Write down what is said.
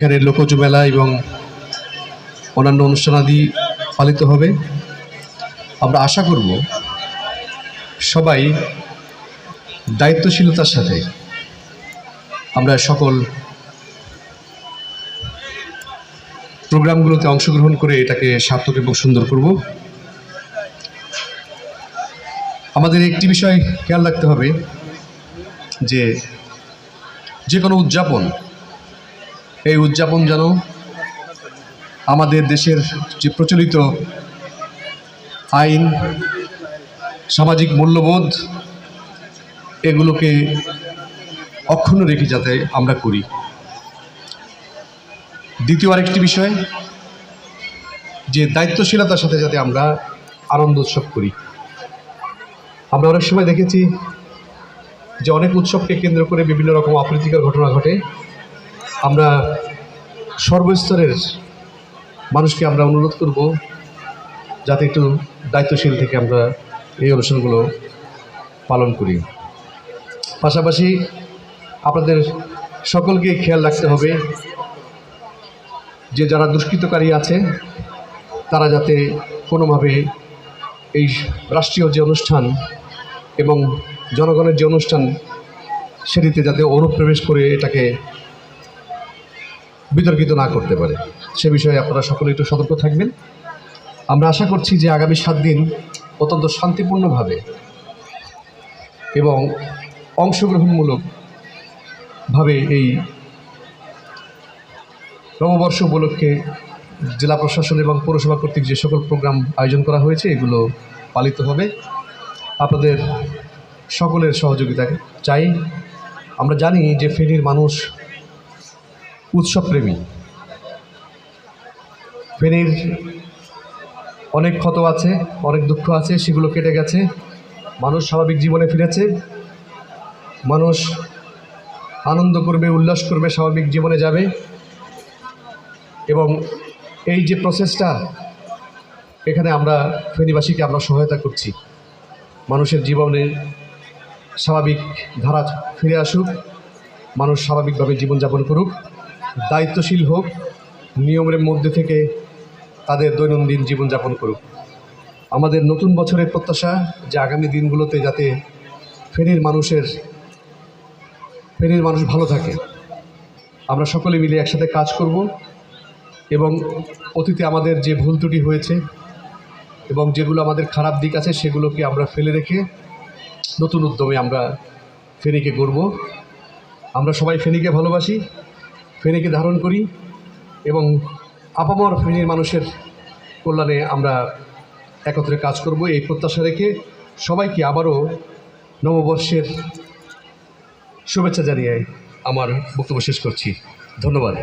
এখানে লোকজ মেলা এবং অন্যান্য অনুষ্ঠানাদি পালিত হবে। আমরা আশা করব সবাই দায়িত্বশীলতার সাথে আমরা সকল প্রোগ্রামগুলোতে অংশগ্রহণ করে এটাকে সার্থক এবং সুন্দর করব। আমাদের একটি বিষয় খেয়াল রাখতে হবে যে যে কোনো উদযাপন এই উদযাপন যেন আমাদের দেশের যে প্রচলিত আইন, সামাজিক মূল্যবোধ, এগুলোকে অক্ষুণ্ণ রেখে যাতে আমরা করি। দ্বিতীয় আরেকটি বিষয়, যে দায়িত্বশীলতার সাথে যাতে আমরা আনন্দ উৎসব করি। আমরা অনেক সময় দেখেছি যে অনেক উৎসবকে কেন্দ্র করে বিভিন্ন রকম অপ্রীতিকর ঘটনা ঘটে। আমরা সর্বস্তরের মানুষকে আমরা অনুরোধ করব যাতে একটু দায়িত্বশীল থেকে আমরা এই অনুষ্ঠানগুলো পালন করি। পাশাপাশি আপনাদের সকলকে খেয়াল রাখতে হবে যে যারা দুষ্কৃতকারী আছে, তারা যাতে কোনোভাবে এই রাষ্ট্রীয় যে অনুষ্ঠান এবং জনগণের যে অনুষ্ঠান, সেটিতে যাতে অনুপ্রবেশ করে এটাকে বিতর্কিত না করতে পারে। সে বিষয়ে আপনারা সকলে একটু সতর্ক থাকবেন। আমরা আশা করছি যে আগামী সাত দিন অত্যন্ত শান্তিপূর্ণভাবে এবং অংশগ্রহণমূলকভাবে এই নববর্ষ উপলক্ষে জেলা প্রশাসন এবং পৌরসভা কর্তৃক যে সকল প্রোগ্রাম আয়োজন করা হয়েছে, এগুলো পালিত হবে। আপনাদের সকলের সহযোগিতা চাই। আমরা জানি যে ফেনীর মানুষ উৎসবপ্রেমী। ফেনীর অনেক ক্ষত আছে, অনেক দুঃখ আছে, সেগুলো কেটে গেছে। মানুষ স্বাভাবিক জীবনে ফিরেছে। মানুষ আনন্দ করবে, উল্লাস করবে, স্বাভাবিক জীবনে যাবে। এবং এই যে প্রসেসটা এখানে আমরা ফেনীবাসীকে আমরা সহায়তা করছি। মানুষের জীবনে স্বাভাবিক ধারা ফিরে আসুক। মানুষ স্বাভাবিকভাবে জীবনযাপন করুক। দায়িত্বশীল হোক, নিয়মের মধ্যে থেকে তাদের দৈনন্দিন জীবনযাপন করুক। আমাদের নতুন বছরের প্রত্যাশা যে আগামী দিনগুলোতে যাতে ফেনীর মানুষের, ফেনীর মানুষ ভালো থাকে। আমরা সকলে মিলে একসাথে কাজ করব এবং অতীতে আমাদের যে ভুল ত্রুটি হয়েছে এবং যেগুলো আমাদের খারাপ দিক আছে সেগুলোকে আমরা ফেলে রেখে নতুন উদ্যমে আমরা ফেনীকে গড়ব। আমরা সবাই ফেনীকে ভালোবাসি। ফেনীকে ধারণ করি এবং আপামর ফেনীর মানুষের কল্যাণে আমরা একত্রে কাজ করব। এই প্রত্যাশা রেখে সবাইকে আবারও নববর্ষের শুভেচ্ছা জানিয়ে আমার বক্তব্য শেষ করছি। ধন্যবাদ।